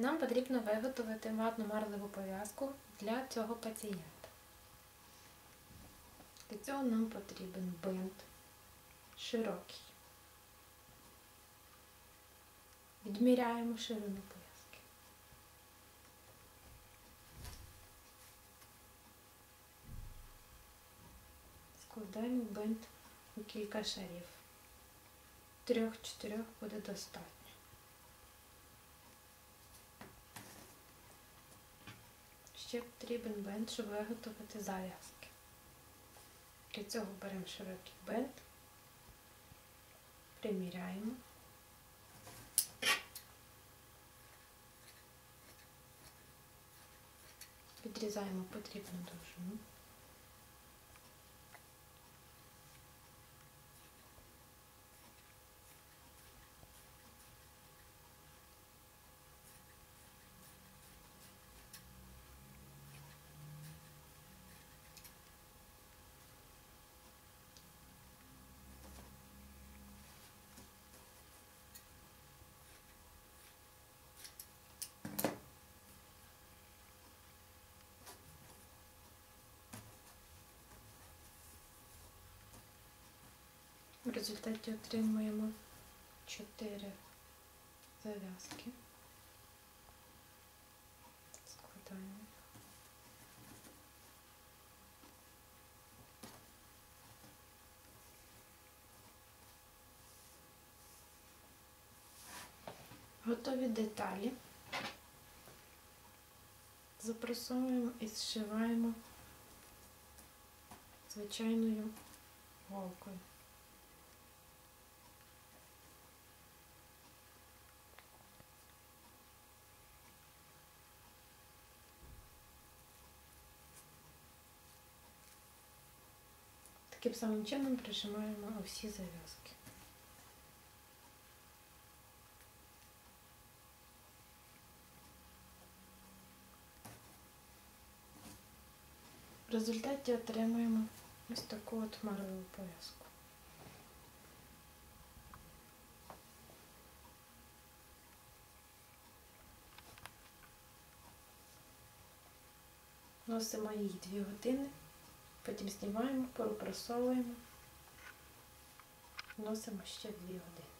Нам потрібно виготовити ватну марлеву пов'язку для цього пацієнта. Для цього нам потрібен бинт широкий. Відміряємо ширину пов'язки. Складаємо бинт у кілька шарів. Трьох-чотирьох буде достатньо. Ще потрібен бент, щоб виготовити зав'язки. Для цього беремо широкий бент, приміряємо. Відрізаємо потрібну довжину. В результаті отримуємо 4 зав'язки. Складаємо. їх. Готові деталі. Запресовуємо і зшиваємо звичайною голкою. Таким самим чином прижимаємо усі зав'язки. В результаті отримуємо ось таку от марлеву пов'язку. Носимо її 2 години. Потім знімаємо, пропрасовуємо, носимо ще 2 години.